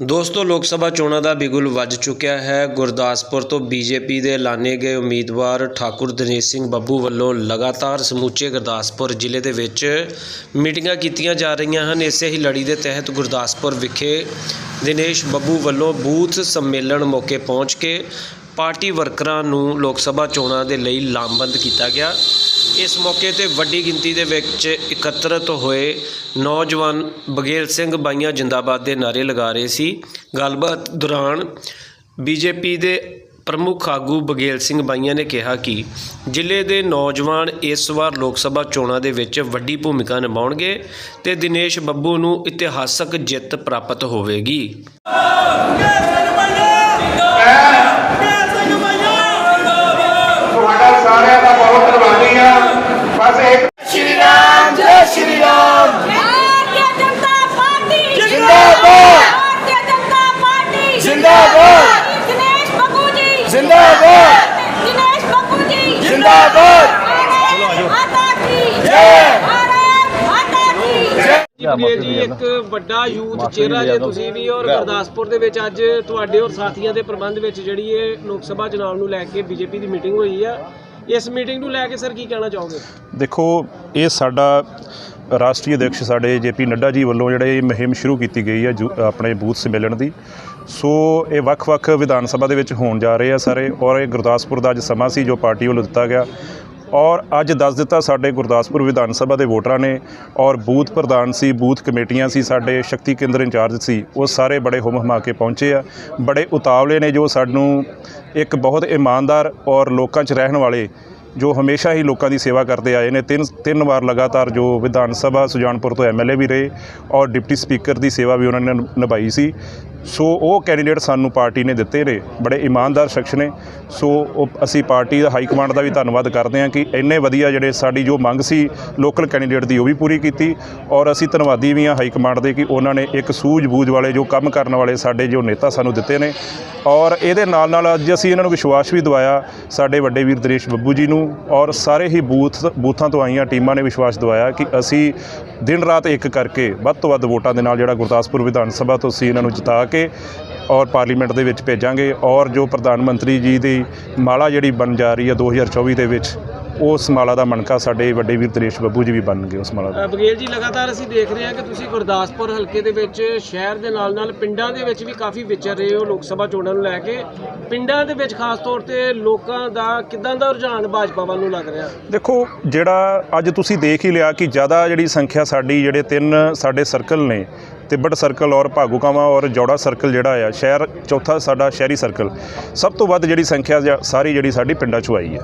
ਦੋਸਤੋ, ਲੋਕ ਸਭਾ ਚੋਣਾਂ ਦਾ ਬਿਗੁਲ ਵੱਜ ਚੁੱਕਿਆ ਹੈ। ਗੁਰਦਾਸਪੁਰ ਤੋਂ ਬੀਜੇਪੀ ਦੇ ਐਲਾਨੇ ਗਏ ਉਮੀਦਵਾਰ ਠਾਕੁਰ ਦਿਨੇਸ਼ ਸਿੰਘ ਬੱਬੂ ਵੱਲੋਂ ਲਗਾਤਾਰ ਸਮੁੱਚੇ ਗੁਰਦਾਸਪੁਰ ਜ਼ਿਲ੍ਹੇ ਦੇ ਵਿੱਚ ਮੀਟਿੰਗਾਂ ਕੀਤੀਆਂ ਜਾ ਰਹੀਆਂ ਹਨ। ਇਸੇ ਹੀ ਲੜੀ ਦੇ ਤਹਿਤ ਗੁਰਦਾਸਪੁਰ ਵਿਖੇ ਦਿਨੇਸ਼ ਬੱਬੂ ਵੱਲੋਂ ਬੂਥ ਸੰਮੇਲਨ ਮੌਕੇ ਪਹੁੰਚ ਕੇ ਪਾਰਟੀ ਵਰਕਰਾਂ ਨੂੰ ਲੋਕ ਸਭਾ ਚੋਣਾਂ ਦੇ ਲਈ ਲਾਮਬੰਦ ਕੀਤਾ ਗਿਆ। ਇਸ ਮੌਕੇ ਤੇ ਵੱਡੀ ਗਿਣਤੀ ਦੇ ਵਿੱਚ ਇਕੱਤਰਤ ਹੋਏ ਨੌਜਵਾਨ ਬਗੇਲ ਸਿੰਘ ਬਾਈਆਂ ਜਿੰਦਾਬਾਦ ਦੇ ਨਾਰੇ ਲਗਾ ਰਹੇ ਸੀ। ਗੱਲਬਾਤ ਦੌਰਾਨ ਬੀਜੇਪੀ ਦੇ ਪ੍ਰਮੁੱਖ ਆਗੂ ਬਗੇਲ ਸਿੰਘ ਬਾਈਆਂ ਨੇ ਕਿਹਾ ਕਿ ਜ਼ਿਲ੍ਹੇ ਦੇ ਨੌਜਵਾਨ ਇਸ ਵਾਰ ਲੋਕ ਸਭਾ ਚੋਣਾਂ ਦੇ ਵਿੱਚ ਵੱਡੀ ਭੂਮਿਕਾ ਨਿਭਾਉਣਗੇ ਤੇ ਦਿਨੇਸ਼ ਬੱਬੂ ਨੂੰ ਇਤਿਹਾਸਕ ਜਿੱਤ ਪ੍ਰਾਪਤ ਹੋਵੇਗੀ। ਬਗੇਲ ਜੀ ਇੱਕ ਵੱਡਾ ਯੂਥ ਚਿਹਰਾ ਜੇ ਤੁਸੀਂ ਵੀ ਔਰ ਗੁਰਦਾਸਪੁਰ ਦੇ ਵਿੱਚ ਅੱਜ ਤੁਹਾਡੇ ਔਰ ਸਾਥੀਆਂ ਦੇ ਪ੍ਰਬੰਧ ਵਿੱਚ ਜਿਹੜੀ ਇਹ ਲੋਕ ਸਭਾ ਚੁਣਾਵ ਨੂੰ ਲੈ ਕੇ ਬੀਜੇਪੀ ਦੀ ਮੀਟਿੰਗ ਹੋਈ ਆ ਇਸ ਮੀਟਿੰਗ ਨੂੰ ਲੈ ਕੇ ਸਰ ਕੀ ਕਹਿਣਾ ਚਾਹੋਗੇ? ਦੇਖੋ ਇਹ ਸਾਡਾ ਰਾਸ਼ਟਰੀ ਅਧਿਕਸ਼ ਸਾਡੇ ਜੇਪੀ ਨੱਡਾ ਜੀ ਵੱਲੋਂ ਜਿਹੜੇ ਇਹ ਮੁਹਿੰਮ ਸ਼ੁਰੂ ਕੀਤੀ ਗਈ ਹੈ ਆਪਣੇ ਬੂਥ ਸੰਮੇਲਨ ਦੀ। ਸੋ ਇਹ ਵੱਖ-ਵੱਖ ਵਿਧਾਨ ਸਭਾ ਦੇ ਵਿੱਚ ਹੋਣ ਜਾ ਰਹੇ ਆ ਸਾਰੇ ਔਰ ਇਹ ਗੁਰਦਾਸਪੁਰ ਦਾ ਅੱਜ ਸਮਾਂ ਸੀ ਜੋ ਪਾਰਟੀ ਵੱਲੋਂ ਦਿੱਤਾ ਗਿਆ। ਔਰ ਅੱਜ ਦੱਸ ਦਿੱਤਾ ਸਾਡੇ ਗੁਰਦਾਸਪੁਰ ਵਿਧਾਨ ਸਭਾ ਦੇ ਵੋਟਰਾਂ ਨੇ ਔਰ ਬੂਥ ਪ੍ਰਧਾਨ ਸੀ, ਬੂਥ ਕਮੇਟੀਆਂ ਸੀ, ਸਾਡੇ ਸ਼ਕਤੀ ਕੇਂਦਰ ਇੰਚਾਰਜ ਸੀ, ਉਹ ਸਾਰੇ ਬੜੇ ਹੁਮ ਹੁਮਾ ਕੇ ਪਹੁੰਚੇ ਆ। ਬੜੇ ਉਤਾਵਲੇ ਨੇ ਜੋ ਸਾਨੂੰ ਇੱਕ ਬਹੁਤ ਇਮਾਨਦਾਰ ਔਰ ਲੋਕਾਂ 'ਚ ਰਹਿਣ ਵਾਲੇ ਜੋ ਹਮੇਸ਼ਾ ਹੀ ਲੋਕਾਂ ਦੀ ਸੇਵਾ ਕਰਦੇ ਆਏ ਨੇ। ਤਿੰਨ ਤਿੰਨ ਵਾਰ ਲਗਾਤਾਰ ਜੋ ਵਿਧਾਨ ਸਭਾ ਸੁਜਾਨਪੁਰ ਤੋਂ ਐਮਐਲਏ ਵੀ ਰਹੇ ਔਰ ਡਿਪਟੀ ਸਪੀਕਰ ਦੀ ਸੇਵਾ ਵੀ ਉਹਨਾਂ ਨੇ ਨਿਭਾਈ ਸੀ। ਸੋ ਉਹ ਕੈਂਡੀਡੇਟ ਸਾਨੂੰ ਪਾਰਟੀ ਨੇ ਦਿੱਤੇ ਨੇ, ਬੜੇ ਇਮਾਨਦਾਰ ਸ਼ਖਸ ਨੇ। ਸੋ ਉਹ ਅਸੀਂ ਪਾਰਟੀ ਦਾ ਹਾਈ ਕਮਾਂਡ ਦਾ ਵੀ ਧੰਨਵਾਦ ਕਰਦੇ ਹਾਂ ਕਿ ਇੰਨੇ ਵਧੀਆ ਜਿਹੜੇ ਸਾਡੀ ਜੋ ਮੰਗ ਸੀ ਲੋਕਲ ਕੈਂਡੀਡੇਟ ਦੀ ਉਹ ਵੀ ਪੂਰੀ ਕੀਤੀ ਔਰ ਅਸੀਂ ਧੰਨਵਾਦੀ ਵੀ ਹਾਂ ਹਾਈ ਕਮਾਂਡ ਦੇ ਕਿ ਉਹਨਾਂ ਨੇ ਇੱਕ ਸੂਝ-ਬੂਝ ਵਾਲੇ ਜੋ ਕੰਮ ਕਰਨ ਵਾਲੇ ਸਾਡੇ ਜੋ ਨੇਤਾ ਸਾਨੂੰ ਦਿੱਤੇ ਨੇ ਔਰ ਇਹਦੇ ਨਾਲ ਨਾਲ ਅੱਜ ਅਸੀਂ ਇਹਨਾਂ ਨੂੰ ਵਿਸ਼ਵਾਸ ਵੀ ਦਵਾਇਆ ਸਾਡੇ ਵੱਡੇ ਵੀਰ ਦਿਨੇਸ਼ ਬੱਬੂ ਜੀ ਨੂੰ ਔਰ ਸਾਰੇ ਹੀ ਬੂਥ, ਬੂਥਾਂ ਤੋਂ ਆਈਆਂ ਟੀਮਾਂ ਨੇ ਵਿਸ਼ਵਾਸ ਦਵਾਇਆ ਕਿ ਅਸੀਂ ਦਿਨ ਰਾਤ ਇੱਕ ਕਰਕੇ ਵੱਧ ਤੋਂ ਵੱਧ ਵੋਟਾਂ ਦੇ ਨਾਲ ਜਿਹੜਾ ਗੁਰਦਾਸਪੁਰ ਵਿਧਾਨ ਸਭਾ ਤੋਂ ਅਸੀਂ ਇਹਨਾਂ ਨੂੰ ਜਿਤਾ ਕੇ ਔਰ ਪਾਰਲੀਮੈਂਟ ਦੇ ਵਿੱਚ ਭੇਜਾਂਗੇ ਔਰ ਜੋ ਪ੍ਰਧਾਨ ਮੰਤਰੀ ਜੀ ਦੀ ਮਾਲਾ ਜਿਹੜੀ ਬਣ ਜਾ ਰਹੀ ਹੈ 2024 ਦੇ ਵਿੱਚ ਉਸ ਮਾਲਾ ਦਾ ਮਣਕਾ ਸਾਡੇ ਵੱਡੇ ਵੀਰ ਦਿਨੇਸ਼ ਬੱਬੂ ਜੀ ਵੀ ਬਣਨਗੇ ਉਸ ਮਾਲਾ ਦਾ। ਬਗੇਲ ਜੀ ਲਗਾਤਾਰ ਅਸੀਂ ਦੇਖ ਰਹੇ ਹਾਂ ਕਿ ਤੁਸੀਂ ਗੁਰਦਾਸਪੁਰ ਹਲਕੇ ਦੇ ਵਿੱਚ ਸ਼ਹਿਰ ਦੇ ਨਾਲ ਨਾਲ ਪਿੰਡਾਂ ਦੇ ਵਿੱਚ ਵੀ ਕਾਫੀ ਵਿਚਰ ਰਹੇ ਹੋ ਲੋਕ ਸਭਾ ਚੋਣਾਂ ਨੂੰ ਲੈ ਕੇ। ਪਿੰਡਾਂ ਦੇ ਵਿੱਚ ਖਾਸ ਤੌਰ ਤੇ ਲੋਕਾਂ ਦਾ ਕਿਦਾਂ ਦਾ ਰੁਝਾਨ ਭਾਜਪਾ ਵੱਲ ਨੂੰ ਲੱਗ ਰਿਹਾ? ਦੇਖੋ ਜਿਹੜਾ ਅੱਜ ਤੁਸੀਂ ਦੇਖ ਹੀ ਲਿਆ ਕਿ ਜ਼ਿਆਦਾ ਜਿਹੜੀ ਸੰਖਿਆ ਸਾਡੀ ਜਿਹੜੇ ਤਿੰਨ ਸਾਡੇ ਸਰਕਲ ਨੇ ਤਿੱਬੜ ਸਰਕਲ ਔਰ ਭਾਗੂਕਾਵਾ ਔਰ ਜੌੜਾ ਸਰਕਲ ਜਿਹੜਾ ਆ, ਸ਼ਹਿਰ ਚੌਥਾ ਸਾਡਾ ਸ਼ਹਿਰੀ ਸਰਕਲ, ਸਭ ਤੋਂ ਵੱਧ ਜਿਹੜੀ ਸੰਖਿਆ ਜ- ਸਾਰੀ ਜਿਹੜੀ ਸਾਡੀ ਪਿੰਡਾਂ 'ਚੋਂ ਆਈ ਹੈ।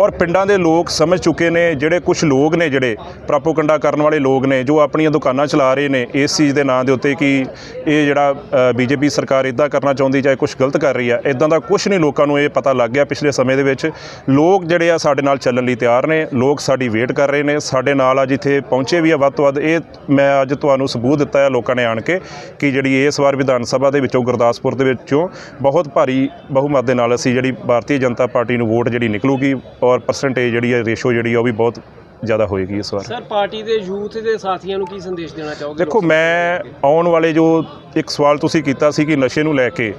ਔਰ ਪਿੰਡਾਂ ਦੇ ਲੋਕ ਸਮਝ ਚੁੱਕੇ ਨੇ, ਜਿਹੜੇ ਕੁਝ ਲੋਕ ਨੇ ਜਿਹੜੇ ਪ੍ਰਾਪੋਗੰਡਾ ਕਰਨ ਵਾਲੇ ਲੋਕ ਨੇ, ਜੋ ਆਪਣੀਆਂ ਦੁਕਾਨਾਂ ਚਲਾ ਰਹੇ ਨੇ, ਇਸ ਚੀਜ਼ ਦੇ ਨਾਂ ਦੇ ਉੱਤੇ ਕਿ ਇਹ ਜਿਹੜਾ ਬੀਜੇਪੀ ਸਰਕਾਰ ਇਦਾਂ ਕਰਨਾ ਚਾਹੁੰਦੀ ਚਾਹੇ ਕੁਝ ਗਲਤ ਕਰ ਰਹੀ ਆ ਇਦਾਂ ਦਾ ਕੁਝ ਨਹੀਂ ਲੋਕਾਂ ਨੂੰ ਇਹ ਪਤਾ ਲੱਗ ਗਿਆ ਪਿਛਲੇ ਸਮੇਂ ਦੇ ਵਿੱਚ। ਲੋਕ ਜਿਹੜੇ ਆ ਸਾਡੇ ਨਾਲ ਚੱਲਣ ਲਈ ਤਿਆਰ ਨੇ, ਲੋਕ ਸਾਡੀ ਵੇਟ ਕਰ ਰਹੇ ਨੇ, ਸਾਡੇ ਨਾਲ ਅੱਜ ਇੱਥੇ ਪਹੁੰਚੇ ਵੀ ਆ ਵੱਧ ਤੋਂ ਵੱਧ, ਇਹ ਮੈਂ ਅੱਜ ਤੁਹਾਨੂੰ ਸਬੂਤ ਦਿੱਤਾ ਹੈ ਲੋਕਾਂ ਨੇ ਆਣ ਕੇ ਕਿ ਜਿਹੜੀ ਇਸ ਵਾਰ ਵਿਧਾਨ ਸਭਾ ਦੇ ਵਿੱਚੋਂ ਗੁਰਦਾਸਪੁਰ ਦੇ ਵਿੱਚੋਂ ਬਹੁਤ ਭਾਰੀ ਬਹੁਮਤ ਦੇ ਨਾਲ ਅਸੀਂ ਜਿਹੜੀ ਭਾਰਤੀ ਜਨਤਾ ਪਾਰਟੀ ਨੂੰ ਵੋਟ ਜਿਹੜੀ ਨਿਕਲੂਗੀ ਔਰ ਪਰਸੈਂਟੇਜ ਜਿਹੜੀ ਹੈ ਰੇਸ਼ੋ ਜਿਹੜੀ ਆ ਉਹ ਵੀ ਬਹੁਤ ਜ਼ਿਆਦਾ ਹੋਏਗੀ ਇਸ ਵਾਰ। ਸਰ ਪਾਰਟੀ ਦੇ ਯੂਥ ਦੇ ਸਾਥੀਆਂ ਨੂੰ ਕੀ ਸੰਦੇਸ਼ ਦੇਣਾ ਚਾਹੋਗੇ? ਦੇਖੋ ਮੈਂ ਆਉਣ ਵਾਲੇ ਜੋ ਇੱਕ ਸਵਾਲ ਤੁਸੀਂ ਕੀਤਾ ਸੀ ਕਿ ਨਸ਼ੇ ਨੂੰ ਲੈ ਕੇ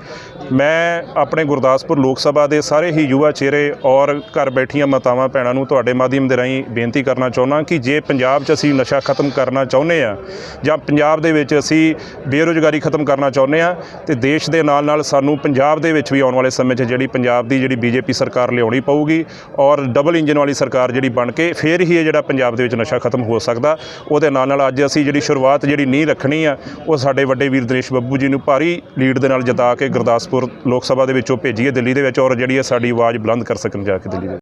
ਮੈਂ ਆਪਣੇ ਗੁਰਦਾਸਪੁਰ ਲੋਕ ਸਭਾ ਦੇ ਸਾਰੇ ਹੀ ਯੁਵਾ ਚਿਹਰੇ ਔਰ ਘਰ ਬੈਠੀਆਂ ਮਾਤਾਵਾਂ ਭੈਣਾਂ ਨੂੰ ਤੁਹਾਡੇ ਮਾਧਿਅਮ ਦੇ ਰਾਹੀਂ ਬੇਨਤੀ ਕਰਨਾ ਚਾਹੁੰਦਾ ਕਿ ਜੇ ਪੰਜਾਬ 'ਚ ਅਸੀਂ ਨਸ਼ਾ ਖਤਮ ਕਰਨਾ ਚਾਹੁੰਦੇ ਆ ਜਾਂ ਪੰਜਾਬ ਦੇ ਵਿੱਚ ਅਸੀਂ ਬੇਰੁਜ਼ਗਾਰੀ ਖਤਮ ਕਰਨਾ ਚਾਹੁੰਦੇ ਆ ਤੇ ਦੇਸ਼ ਦੇ ਨਾਲ ਨਾਲ ਸਾਨੂੰ ਪੰਜਾਬ ਦੇ ਵਿੱਚ ਵੀ ਆਉਣ ਵਾਲੇ ਸਮੇਂ 'ਚ ਜਿਹੜੀ ਪੰਜਾਬ ਦੀ ਜਿਹੜੀ ਬੀਜੇਪੀ ਸਰਕਾਰ ਲਿਆਉਣੀ ਪਊਗੀ ਔਰ ਡਬਲ ਇੰਜਨ ਵਾਲੀ ਸਰਕਾਰ ਜਿਹੜੀ ਬਣ ਕੇ ਫੇਰ ਹੀ ਜਿਹੜਾ ਪੰਜਾਬ ਦੇ ਵਿੱਚ ਨਸ਼ਾ ਖਤਮ ਹੋ ਸਕਦਾ, ਉਹਦੇ ਨਾਲ ਨਾਲ ਅੱਜ ਅਸੀਂ ਜਿਹੜੀ ਸ਼ੁਰੂਆਤ ਜਿਹੜੀ ਨੀਂਹ ਰੱਖਣੀ ਆ, ਉਹ ਸਾਡੇ ਵੱਡੇ ਵੀਰ ਦਿਨੇਸ਼ ਬੱਬੂ ਜੀ ਨੂੰ ਭਾਰੀ ਲੀਡ ਦੇ ਨਾਲ ਜਿਤਾ ਕੇ ਗੁਰਦਾਸਪੁਰ ਲੋਕ ਸਭਾ ਦੇ ਵਿੱਚੋਂ ਭੇਜੀਏ ਦਿੱਲੀ ਦੇ ਵਿੱਚ ਔਰ ਜਿਹੜੀ ਇਹ ਸਾਡੀ ਆਵਾਜ਼ ਬੁਲੰਦ ਕਰ ਸਕਣ ਜਾ ਕੇ ਦਿੱਲੀ ਦੇ ਵਿੱਚ।